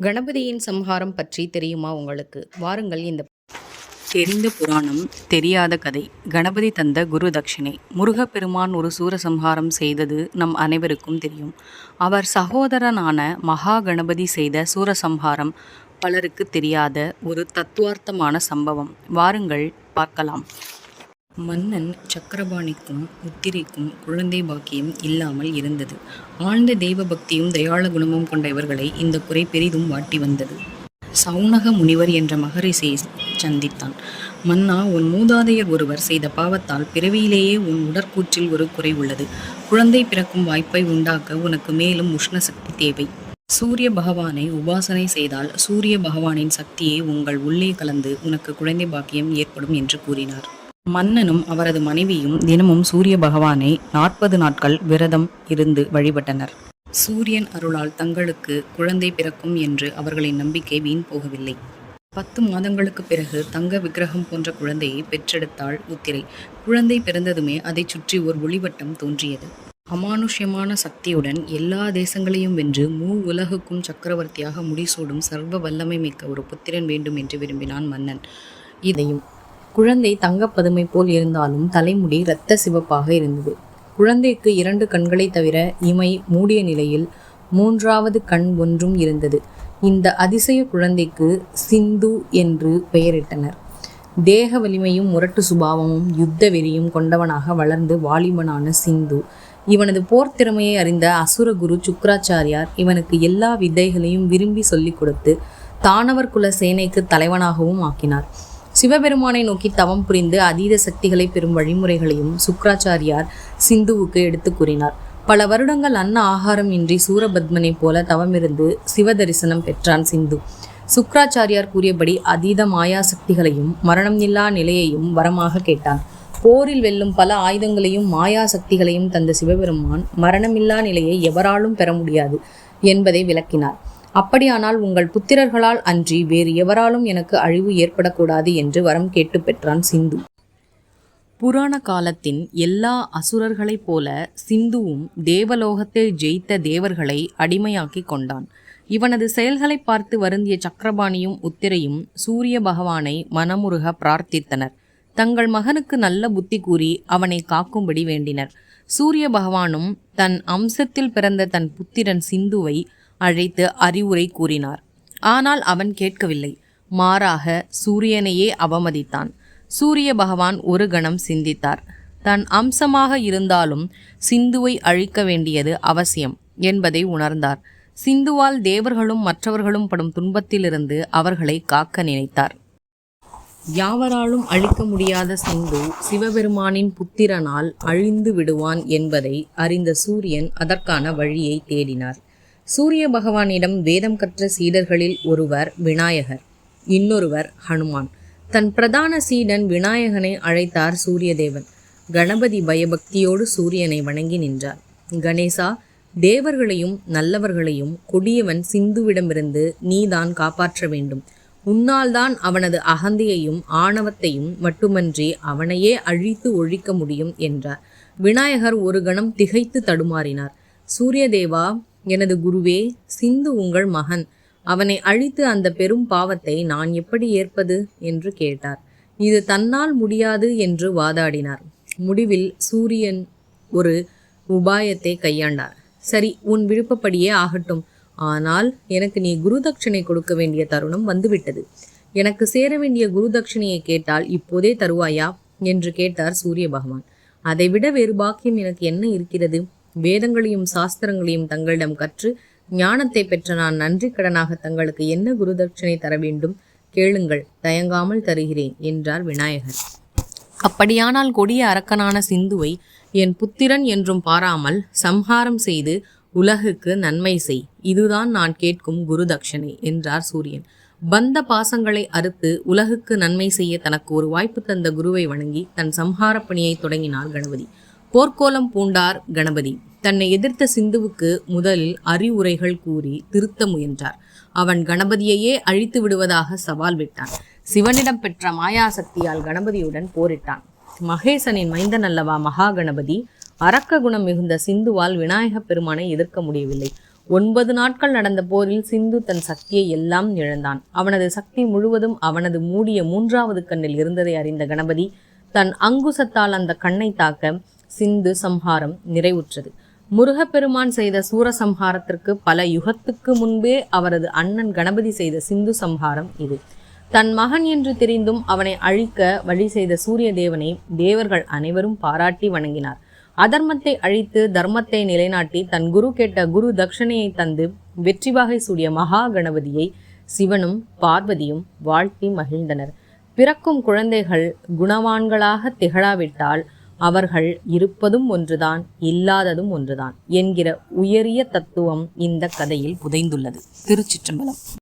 கணபதியின் சம்ஹாரம் பற்றி தெரியுமா உங்களுக்கு? வாருங்கள் இந்த தெரிந்த புராணம் தெரியாத கதை. கணபதி தந்த குரு தட்சிணை. முருகப்பெருமான் ஒரு சூரசம்ஹாரம் செய்தது நம் அனைவருக்கும் தெரியும். அவர் சகோதரனான மகா கணபதி செய்த சூரசம்ஹாரம் பலருக்கு தெரியாத ஒரு தத்துவார்த்தமான சம்பவம். வாருங்கள் பார்க்கலாம். மன்னன் சக்கரபாணிக்கும் உத்திரைக்கும் குழந்தை பாக்கியம் இல்லாமல் இருந்தது. ஆழ்ந்த தெய்வ பக்தியும் தயாள குணமும் கொண்ட இவர்களை இந்த குறை பெரிதும் வாட்டி வந்தது. சவுனக முனிவர் என்ற மகரிஷியை சந்தித்தான். மன்னா உன் மூதாதையர் ஒருவர் செய்த பாவத்தால் பிறவியிலேயே உன் உடற்கூற்றில் ஒரு குறை உள்ளது. குழந்தை பிறக்கும் வாய்ப்பை உண்டாக்க உனக்கு மேலும் உஷ்ண சக்தி தேவை. சூரிய பகவானை உபாசனை செய்தால் சூரிய பகவானின் சக்தியே உங்கள் உள்ளே கலந்து உனக்கு குழந்தை பாக்கியம் ஏற்படும் என்று கூறினார். மன்னனும் அவரது மனைவியும் தினமும் சூரிய பகவானை நாற்பது நாட்கள் விரதம் இருந்து வழிபட்டனர். சூரியன் அருளால் தங்களுக்கு குழந்தை பிறக்கும் என்று அவர்களின் நம்பிக்கை வீண் போகவில்லை. பத்து மாதங்களுக்கு பிறகு தங்க விக்கிரகம் போன்ற குழந்தையை பெற்றெடுத்தாள் உத்திரை. குழந்தை பிறந்ததுமே அதைச் சுற்றி ஒரு ஒளிவட்டம் தோன்றியது. அமானுஷ்யமான சக்தியுடன் எல்லா தேசங்களையும் வென்று மூ உலகுக்கும் சக்கரவர்த்தியாக முடிசூடும் சர்வ வல்லமை மிக்க ஒரு புத்திரன் வேண்டும் என்று விரும்பினான் மன்னன். இதையும் குழந்தை தங்கப்பதுமை போல் இருந்தாலும் தலைமுடி இரத்த சிவப்பாக இருந்தது. குழந்தைக்கு இரண்டு கண்களை தவிர இமை மூடிய நிலையில் மூன்றாவது கண் ஒன்றும் இருந்தது. இந்த அதிசய குழந்தைக்கு சிந்து என்று பெயரிட்டனர். தேக வலிமையும் முரட்டு சுபாவமும் யுத்த வெறியும் கொண்டவனாக வளர்ந்து வாலிபனான சிந்து இவனது போர் திறமையை அறிந்த அசுரகுரு சுக்ராச்சாரியார் இவனுக்கு எல்லா வித்தைகளையும் விரும்பி சொல்லிக் கொடுத்து தானவர் குல சேனைக்கு தலைவனாகவும் ஆக்கினார். சிவபெருமானை நோக்கி தவம் புரிந்து அதீத சக்திகளை பெறும் வழிமுறைகளையும் சுக்ராச்சாரியார் சிந்துவுக்கு எடுத்து கூறினார். பல வருடங்கள் அன்ன ஆகாரம் இன்றி சூரபத்மனை போல தவமிருந்து சிவ தரிசனம் பெற்றான் சிந்து. சுக்ராச்சாரியார் கூறியபடி அதீத மாயா சக்திகளையும் மரணம் இல்லா நிலையையும் வரமாக கேட்டான். போரில் வெல்லும் பல ஆயுதங்களையும் மாயா சக்திகளையும் தந்த சிவபெருமான் மரணமில்லா நிலையை எவராலும் பெற முடியாது என்பதை விளக்கினார். அப்படியானால் உங்கள் புத்திரர்களால் அன்றி வேறு எவராலும் எனக்கு அழிவு ஏற்படக்கூடாது என்று வரம் கேட்டு பெற்றான் சிந்து. புராண காலத்தின் எல்லா அசுரர்களைப் போல சிந்துவும் தேவலோகத்தை ஜெயித்த தேவர்களை அடிமையாக்கி கொண்டான். இவனது செயல்களை பார்த்து வருந்திய சக்கரபாணியும் உத்திரையும் சூரிய பகவானை மனமுருக பிரார்த்தித்தனர். தங்கள் மகனுக்கு நல்ல புத்தி கூறி அவனை காக்கும்படி வேண்டினர். சூரிய பகவானும் தன் அம்சத்தில் பிறந்த தன் புத்திரன் சிந்துவை அழைத்து அறிவுரை கூறினார். ஆனால் அவன் கேட்கவில்லை. மாறாக சூரியனையே அவமதித்தான். சூரிய பகவான் ஒரு கணம் சிந்தித்தார். தன் அம்சமாக இருந்தாலும் சிந்துவை அழிக்க வேண்டியது அவசியம் என்பதை உணர்ந்தார். சிந்துவால் தேவர்களும் மற்றவர்களும் படும் துன்பத்திலிருந்து அவர்களை காக்க நினைத்தார். யாவராலும் அழிக்க முடியாத சிந்து சிவபெருமானின் புத்திரனால் அழிந்து விடுவான் என்பதை அறிந்த சூரியன் அதற்கான வழியை தேடினார். சூரிய பகவானிடம் வேதம் கற்ற சீடர்களில் ஒருவர் விநாயகர் இன்னொருவர் ஹனுமான். தன் பிரதான சீடன் விநாயகனை அழைத்தார் சூரியதேவன். கணபதி பயபக்தியோடு சூரியனை வணங்கி நின்றார். கணேசா தேவர்களையும் நல்லவர்களையும் கொடியவன் சிந்துவிடமிருந்து நீதான் காப்பாற்ற வேண்டும். உன்னால்தான் அவனது அகந்தையையும் ஆணவத்தையும் மட்டுமன்றி அவனையே அழித்து ஒழிக்க முடியும் என்றார். விநாயகர் ஒரு கணம் திகைத்து தடுமாறினார். சூரியதேவா எனது குருவே சிந்து உங்கள் மகன். அவனை அழித்து அந்த பெரும் பாவத்தை நான் எப்படி ஏற்பது? என்று கேட்டார். இது தன்னால் முடியாது என்று வாதாடினார். முடிவில் சூரியன் ஒரு உபாயத்தை கையாண்டார். சரி உன் விருப்பப்படியே ஆகட்டும். ஆனால் எனக்கு நீ குருதட்சிணை கொடுக்க வேண்டிய தருணம் வந்துவிட்டது. எனக்கு சேர வேண்டிய குருதட்சிணையை கேட்டால் இப்போதே தருவாயா? என்று கேட்டார் சூரிய பகவான். அதைவிட வேறு பாக்கியம் எனக்கு என்ன இருக்கிறது? வேதங்களையும் சாஸ்திரங்களையும் தங்களிடம் கற்று ஞானத்தை பெற்ற நான் நன்றி கடனாக தங்களுக்கு என்ன குருதட்சிணை தர வேண்டும்? கேளுங்கள் தயங்காமல் தருகிறேன் என்றார் விநாயகர். அப்படியானால் கொடிய அரக்கனான சிந்துவை என் புத்திரன் என்றும் பாராமல் சம்ஹாரம் செய்து உலகுக்கு நன்மை செய். இதுதான் நான் கேட்கும் குருதட்சணை என்றார் சூரியன். பந்த பாசங்களை அறுத்து உலகுக்கு நன்மை செய்ய தனக்கு ஒரு வாய்ப்பு தந்த குருவை வணங்கி தன் சம்ஹார பணியை தொடங்கினார் கணபதி. போர்க்கோலம் பூண்டார் கணபதி. தன்னை எதிர்த்த சிந்துவுக்கு முதலில் அறிவுரைகள் கூறி திருத்த முயன்றார். அவன் கணபதியையே அழித்து விடுவதாக சவால் விட்டான். சிவனிடம் பெற்ற மாயாசக்தியால் கணபதியுடன் போரிட்டான். மகேசனின் மைந்தன் அல்லவா மகா கணபதி அரக்க குணம் மிகுந்த சிந்துவால் விநாயகப் பெருமானை எதிர்க்க முடியவில்லை. ஒன்பது நாட்கள் நடந்த போரில் சிந்து தன் சக்தியை எல்லாம் இழந்தான். அவனது சக்தி முழுவதும் அவனது மூடிய மூன்றாவது கண்ணில் இருந்ததை அறிந்த கணபதி தன் அங்குசத்தால் அந்த கண்ணை தாக்க சிந்து சம்ஹாரம் நிறைவுற்றது. முருகப்பெருமான் செய்த சூரசம்ஹாரத்திற்கு பல யுகத்துக்கு முன்பே அவரது அண்ணன் கணபதி செய்த சிந்து சம்ஹாரம் இது. தன் மகன் என்று தெரிந்தும் அவனை அழிக்க வழி செய்த சூரிய தேவனை தேவர்கள் அனைவரும் பாராட்டி வணங்கினார். அதர்மத்தை அழித்து தர்மத்தை நிலைநாட்டி தன் குரு கேட்ட குரு தட்சணையை தந்து வெற்றி வாகை சூடிய மகா கணபதியை சிவனும் பார்வதியும் வாழ்த்தி மகிழ்ந்தனர். பிறக்கும் குழந்தைகள் குணவான்களாக திகழாவிட்டால் அவர்கள் இருப்பதும் ஒன்றுதான் இல்லாததும் ஒன்றுதான் என்கிற உயரிய தத்துவம் இந்த கதையில் புதைந்துள்ளது. திருச்சிற்றம்பலம்.